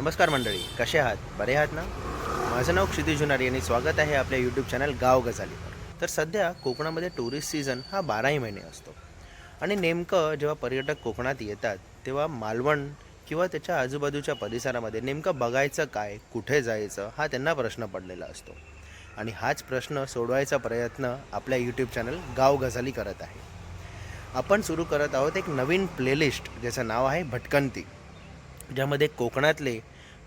नमस्कार मंडळी कसे आहात? बरे आहात ना? माझं नाव क्षितिज जुनारी आणि स्वागत आहे आपल्या यूट्यूब चॅनल गाव गजालीवर. तर सध्या कोकणामध्ये टुरिस्ट सीझन हा बाराही महिने असतो. आणि नेमकं जेव्हा पर्यटक कोकणात येतात तेव्हा मालवण किंवा त्याच्या आजूबाजूच्या परिसरामध्ये नेमकं बघायचं काय कुठे जायचं हा त्यांना प्रश्न पडलेला असतो. आणि हाच प्रश्न सोडवायचा प्रयत्न आपल्या यूट्यूब चॅनल गाव गजाली करत आहे. आपण सुरू करत आहोत एक नवीन प्लेलिस्ट ज्याचं नाव आहे भटकंती ज्यामध्ये कोकणातले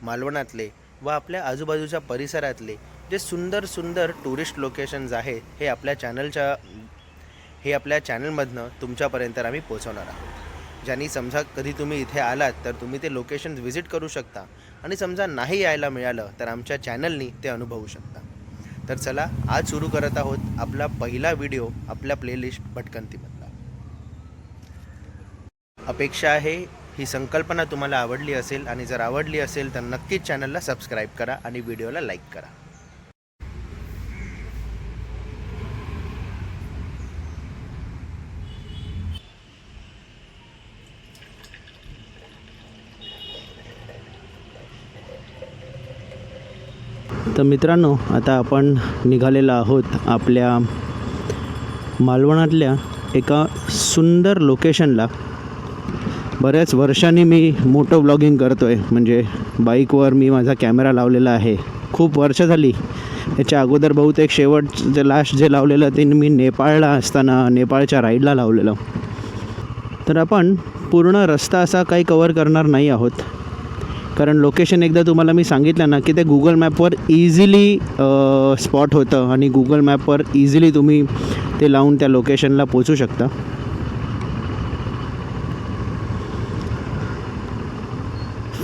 मालवणातले व आपल्या आजूबाजूच्या परिसरातले जे सुंदर सुंदर टुरिस्ट लोकेशन्स आहेत हे आपल्या चॅनलच्या हे आपल्या चॅनलमधनं तुमच्यापर्यंत आम्ही पोचवणार आहोत. ज्यांनी समजा कधी तुम्ही इथे आलात तर तुम्ही ते लोकेशन्स व्हिजिट करू शकता. आणि समजा नाही यायला मिळालं तर आमच्या चॅनलनी ते अनुभवू शकता. तर चला आज सुरू करत आहोत आपला पहिला व्हिडिओ आपल्या प्लेलिस्ट भटकंतीमधला अपेक्षा आहे ही संकल्पना तुम्हाला आवडली असेल आणि जर आवडली असेल तर नक्कीच चॅनलला सबस्क्राईब करा आणि व्हिडिओला लाईक करा. तर मित्रांनो आता आपण निघालेलो आहोत आपल्या मालवणातल्या एका सुंदर लोकेशनला बऱ्याच वर्षांनी मी मोठं ब्लॉगिंग करतो आहे म्हणजे बाईकवर मी माझा कॅमेरा लावलेला आहे. खूप वर्ष झाली. याच्या अगोदर बहुतेक शेवट जे लास्ट जे लावलेलं ते मी नेपाळला असताना नेपाळच्या राईडला लावलेलं. तर आपण पूर्ण रस्ता असा काही कवर करणार नाही आहोत. कारण लोकेशन एकदा तुम्हाला मी सांगितलं ना की ते गुगल मॅपवर इझिली स्पॉट होतं आणि गुगल मॅपवर इझिली तुम्ही ते लावून त्या लोकेशनला पोचू शकता.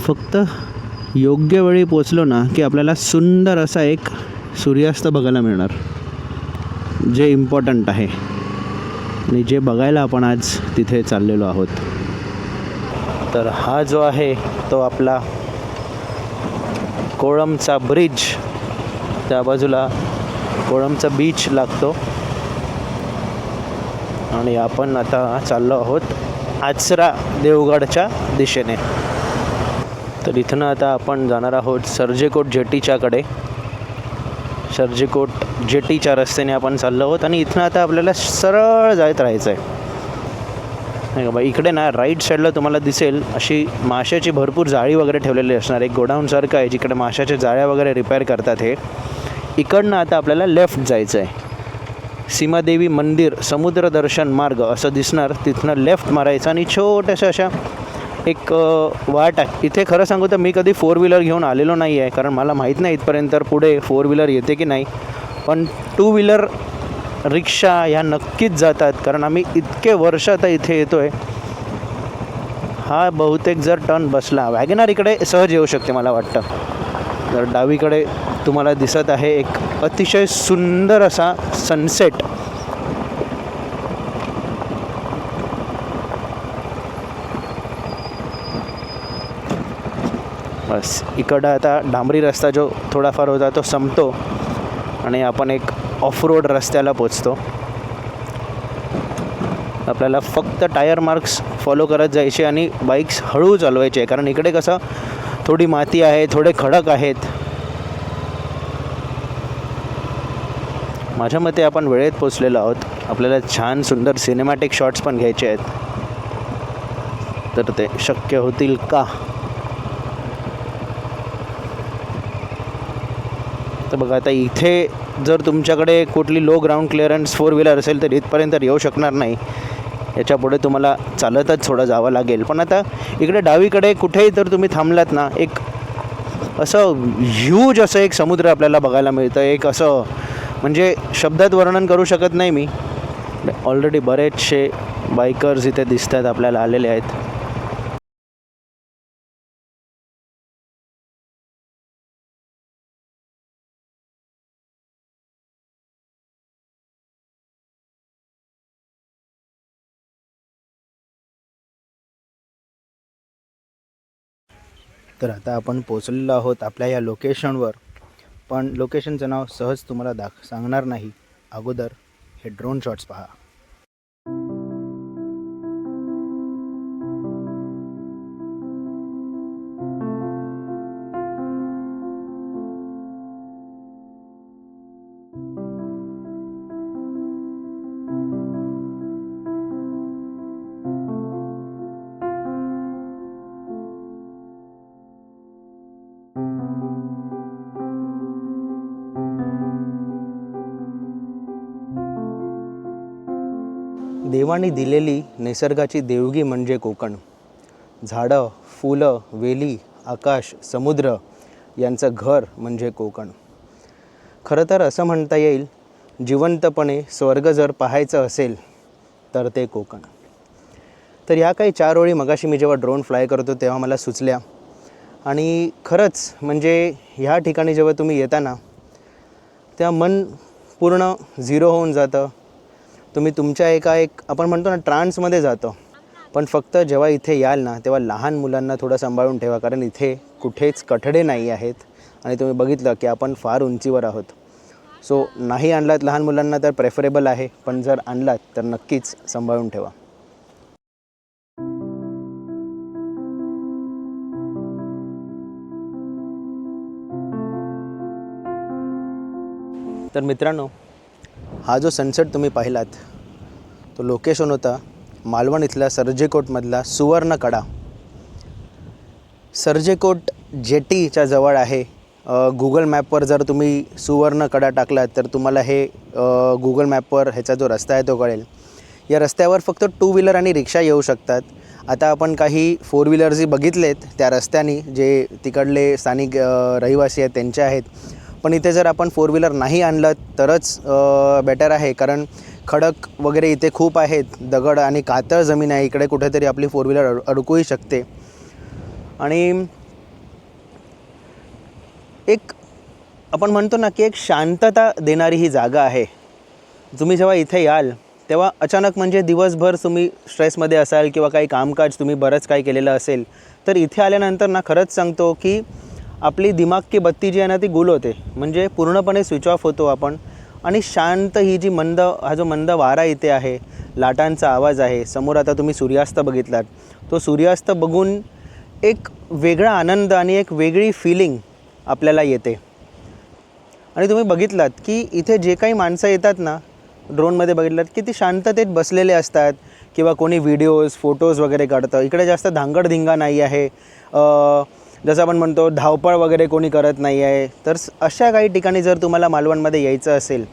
फक्त योग्य वेळी पोचलो ना की आपल्याला सुंदर असा एक सूर्यास्त बघायला मिळणार. जे इम्पॉर्टंट आहे. आणि जे बघायला आपण आज तिथे चाललेलो आहोत. तर हा जो आहे तो आपला कोळमचा ब्रिज त्या बाजूला कोळमचा बीच लागतो. आणि आपण आता चाललो आहोत आचरा देवगडच्या दिशेने. तर इथनं आता आपण जाणार आहोत सर्जेकोट जेटीच्याकडे. सर्जेकोट जेटीच्या रस्त्याने आपण चाललो आहोत आणि इथनं आता आपल्याला सरळ जायत राहायचं आहे नाही का बा इकडे ना राईट साईडला तुम्हाला दिसेल अशी माशाची भरपूर जाळी वगैरे ठेवलेली असणार. एक गोडाऊनसारखं आहे जिकडे माशाच्या जाळ्या वगैरे रिपेअर करतात हे. इकडनं आता आपल्याला लेफ्ट जायचं आहे सीमादेवी मंदिर समुद्रदर्शन मार्ग असं दिसणार. तिथनं लेफ्ट मारायचं आणि छोट्याशा अशा एक वाट आहे. इथे खरं सांगू तर मी कधी फोर व्हीलर घेऊन आलेलो नाही आहे कारण मला माहीत नाही इथपर्यंत पुढे फोर व्हीलर येते की नाही. पण टू व्हीलर रिक्षा ह्या नक्कीच जातात कारण आम्ही इतके वर्ष आता इथे येतो आहे हा बहुतेक जर टर्न बसला वॅगनार इकडे सहज येऊ शकते मला वाटतं. तर डावीकडे तुम्हाला दिसत आहे एक अतिशय सुंदर असा सनसेट बस. इकडं आता डांबरी रस्ता जो थोडाफार होता तो संपतो आणि आपण एक ऑफ रोड रस्त्याला पोचतो. आपल्याला फक्त टायर मार्क्स फॉलो करत जायचे आणि बाईक्स हळू चालवायचे. कारण इकडे कसं थोडी माती आहे थोडे खडक आहेत. माझ्या मते आपण वेळेत पोचलेलो आहोत. आपल्याला छान सुंदर सिनेमॅटिक शॉट्स पण घ्यायचे आहेत. तर ते शक्य होतील का? तर बघा आता इथे जर तुमच्याकडे कुठली low ground clearance four wheeler असेल तर इथपर्यंत येऊ शकणार नाही. याच्यापुढे तुम्हाला चालतच थोडं जावं लागेल. पण आता इकडे डावीकडे कुठेही तर तुम्ही थांबलात ना एक असं ह्यूज असं एक समुद्र आपल्याला बघायला मिळतं. एक असं म्हणजे शब्दात वर्णन करू शकत नाही मी. ऑलरेडी बरेचसे बायकर्स इथे दिसत आहेत आपल्याला आलेले आहेत. तर आता आपण पोचलेलो आहोत आपल्या या लोकेशनवर पण लोकेशनचं नाव सहज तुम्हाला दाख सांगणार नाही. अगोदर हे ड्रोन शॉट्स पहा. देवाने दिलेली निसर्गाची देवगी म्हणजे कोकण. झाडं फुलं वेली आकाश समुद्र यांचं घर म्हणजे कोकण. खरं तर असं म्हणता येईल जिवंतपणे स्वर्ग जर पाहायचं असेल तर ते कोकण. तर ह्या काही चार ओळी मगाशी मी जेव्हा ड्रोन फ्लाय करतो तेव्हा मला सुचल्या. आणि खरंच म्हणजे ह्या ठिकाणी जेव्हा तुम्ही येताना त्या तेव्हा मन पूर्ण झिरो होऊन जातं. तुम्ही तुमच्या एका एक आपण म्हणतो ना ट्रान्समध्ये जातो. पण फक्त जेव्हा इथे याल ना तेव्हा लहान मुलांना थोडं सांभाळून ठेवा कारण इथे कुठेच कठडे नाही आहेत. आणि तुम्ही बघितलं की आपण फार उंचीवर आहोत. सो नाही आणलात लहान मुलांना तर प्रेफरेबल आहे पण जर आणलात तर नक्कीच सांभाळून ठेवा. तर मित्रांनो हा जो सनसेट तुम्ही पाहिलात तो लोकेशन होता मालवण इथल्या सर्जेकोटमधला सुवर्णकडा. सर्जेकोट जेटीच्या जवळ आहे. गुगल मॅपवर जर तुम्ही सुवर्णकडा टाकलात तर तुम्हाला हे गुगल मॅपवर ह्याचा जो रस्ता आहे तो कळेल. या रस्त्यावर फक्त टू व्हीलर आणि रिक्षा येऊ शकतात. आता आपण काही फोर व्हीलर्सही बघितलेत त्या रस्त्याने जे तिकडले स्थानिक रहिवासी आहेत त्यांचे आहेत. पण इथे जर आपण फोर व्हीलर नाही आणलं तरच बेटर आहे. कारण खडक वगैरे इथे खूप आहेत. दगड आणि कातळ जमीन आहे. इकडे कुठेतरी आपली फोर व्हीलर अड अडकूही शकते. आणि एक आपण म्हणतो ना की एक शांतता देणारी ही जागा आहे. तुम्ही जेव्हा इथे याल तेव्हा अचानक म्हणजे दिवसभर तुम्ही स्ट्रेसमध्ये असाल किंवा काही कामकाज तुम्ही बरंच काही केलेलं असेल तर इथे आल्यानंतर ना खरंच सांगतो की आपली दिमाग की बत्ती जी आहे ना ती गुल होते. म्हणजे पूर्णपणे स्विच ऑफ होतो आपण. आणि शांत ही जी मंद हा जो मंद वारा इथे आहे लाटांचा आवाज आहे समोर आता तुम्ही सूर्यास्त बघितलात. तो सूर्यास्त बघून एक वेगळा आनंद आणि एक वेगळी फिलिंग आपल्याला येते. आणि तुम्ही बघितलात की इथे जे काही माणसं येतात ना ड्रोनमध्ये बघितलात की ती शांततेत बसलेले असतात. किंवा कोणी व्हिडिओज फोटोज वगैरे काढतं. इकडे जास्त धांगडधिंगा नाही आहे. जसं आपण म्हणतो धावपळ वगैरे कोणी करत नाही आहे तर अशा काही ठिकाणी जर तुम्हाला मालवणमध्ये यायचं असेल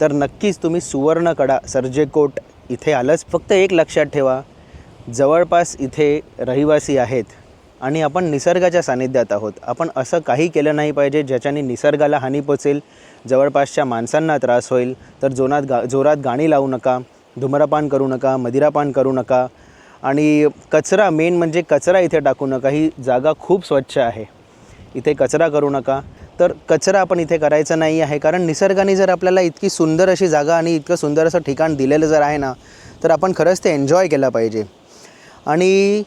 तर नक्कीच तुम्ही सुवर्णकडा सर्जेकोट इथे आलंच. फक्त एक लक्षात ठेवा जवळपास इथे रहिवासी आहेत आणि आपण निसर्गाच्या सानिध्यात आहोत. आपण असं काही केलं नाही पाहिजे ज्याच्याने निसर्गाला हानी पोचेल जवळपासच्या माणसांना त्रास होईल. तर जोरात गा जोरात गाणी लावू नका धूम्रपान करू नका मदिरापान करू नका आणि कचरा मेन म्हणजे कचरा इथे टाकू नका. ही जागा खूप स्वच्छ आहे. इथे कचरा करू नका. तर कचरा आपण इथे करायचा नाही आहे कारण निसर्गाने जर आपल्याला इतकी सुंदर अशी जागा आणि इतकं सुंदर असं ठिकाण दिलेलं जर आहे ना तर आपण खरंच ते एन्जॉय केलं पाहिजे. आणि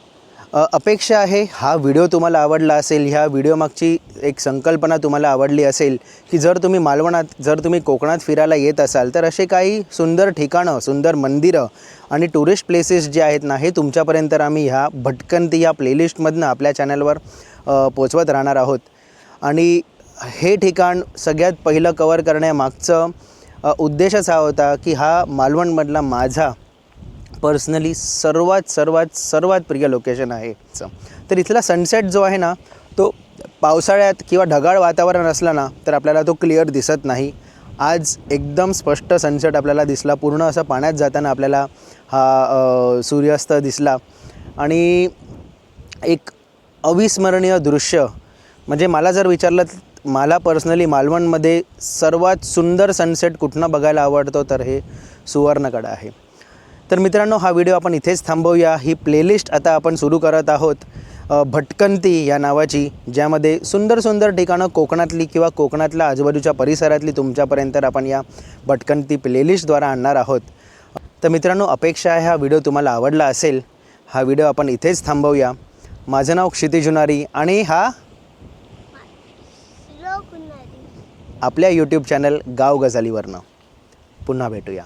अपेक्षा आहे हा व्हिडिओ तुम्हाला आवडला असेल ह्या व्हिडिओमागची एक संकल्पना तुम्हाला आवडली असेल की जर तुम्ही मालवणात जर तुम्ही कोकणात फिरायला येत असाल तर असे काही सुंदर ठिकाणं सुंदर मंदिरं आणि टुरिस्ट प्लेसेस जे आहेत ना हे तुमच्यापर्यंत आम्ही ह्या भटकंती या प्लेलिस्टमधनं आपल्या चॅनलवर पोचवत राहणार आहोत. आणि हे ठिकाण सगळ्यात पहिलं कवर करण्यामागचं उद्देशच हा होता की हा मालवणमधला माझा पर्सनली सर्वात सर्वात सर्वात प्रिय लोकेशन आहे चं. तर इथला सनसेट जो आहे ना तो पावसाळ्यात किंवा ढगाळ वातावरण असला ना तर आपल्याला तो क्लिअर दिसत नाही. आज एकदम स्पष्ट सनसेट आपल्याला दिसला. पूर्ण असं पाण्यात जाताना आपल्याला हा सूर्यास्त दिसला. आणि एक अविस्मरणीय दृश्य म्हणजे मला जर विचारलं मला पर्सनली मालवणमध्ये सर्वात सुंदर सनसेट कुठनं बघायला आवडतो तर हे सुवर्णकडा आहे. तर मित्रांनो हा व्हिडिओ आपण इथेच थांबवूया. ही प्लेलिस्ट आता आपण सुरू करत आहोत भटकंती या नावाची ज्यामध्ये सुंदर सुंदर ठिकाणं कोकणातली किंवा कोकणातल्या आजूबाजूच्या परिसरातली तुमच्यापर्यंत आपण या भटकंती प्लेलिस्टद्वारा आणणार आहोत. तर मित्रांनो अपेक्षा आहे हा व्हिडिओ तुम्हाला आवडला असेल हा व्हिडिओ आपण इथेच थांबवूया. माझं नाव क्षितिजुनारी आणि हा आपल्या यूट्यूब चॅनल गाव गजालीवरनं पुन्हा भेटूया.